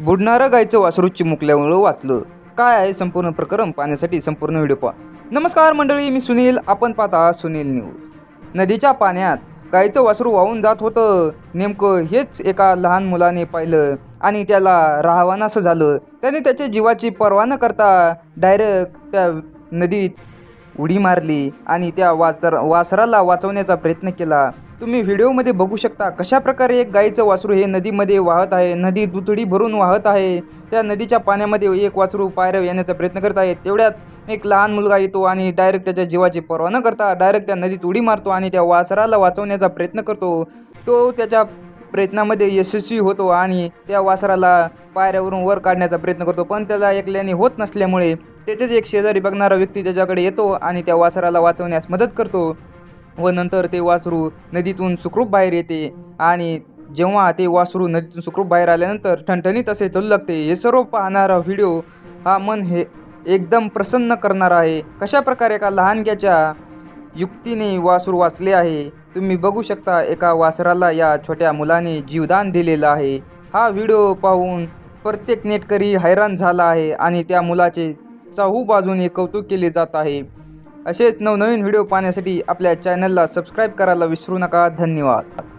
बुडणारं गायचं वासरू चिमुकल्यामुळं वाचलं. काय आहे संपूर्ण प्रकरण? पाहण्यासाठी संपूर्ण व्हिडिओ पहा. नमस्कार मंडळी मी सुनील. आपण पाहता सुनील न्यूज. नदीच्या पाण्यात गायचं वासरू वाहून जात होतं. नेमकं हेच एका लहान मुलाने पाहिलं आणि त्याला राहावानासं झालं. त्याने त्याच्या जीवाची पर्वा न करता डायरेक्ट त्या नदीत उडी मारली आणि त्या वासर वासराला वाचवण्याचा प्रयत्न केला. तुम्ही व्हिडिओमध्ये बघू शकता कशा प्रकारे एक गाईचं वासरू हे नदीमध्ये वाहत आहे. नदी दुथडी भरून वाहत आहे. त्या नदीच्या पाण्यामध्ये एक वासरू पायऱ्या येण्याचा प्रयत्न करत आहे. तेवढ्यात एक लहान मुलगा येतो आणि डायरेक्ट त्याच्या जीवाची पर्वा न करता डायरेक्ट त्या नदीत उडी मारतो आणि त्या वासराला वाचवण्याचा प्रयत्न करतो. तो त्याच्या प्रयत्नामध्ये यशस्वी होतो आणि त्या वासराला पायऱ्यावरून वर काढण्याचा प्रयत्न करतो. पण त्याला एकल्याने होत नसल्यामुळे त्याचेच एक शेजारी बघणारा व्यक्ती त्याच्याकडे येतो आणि त्या वासराला वाचवण्यास मदत करतो. व नंतर ते वासरू नदीतून सुखरूप बाहेर येते. आणि जेव्हा ते वासरू नदीतून सुखरूप बाहेर आल्यानंतर ठणठणीत असे चालू लागते हे सर्व पाहणारा व्हिडिओ हा मन हे एकदम प्रसन्न करणार आहे. कशा प्रकारे एका लहानग्याच्या युक्तीने वासरू वाचले आहे तुम्ही बघू शकता. एका वासराला या छोट्या मुलाने जीवदान दिलेलं आहे. हा व्हिडिओ पाहून प्रत्येक नेटकरी हैराण झाला आहे आणि त्या मुलाचे चाहू बाजूने कौतुक केले जात आहे. असेच नवनवीन व्हिडिओ पाहण्यासाठी आपल्या चॅनलला सबस्क्राईब करायला विसरू नका. धन्यवाद.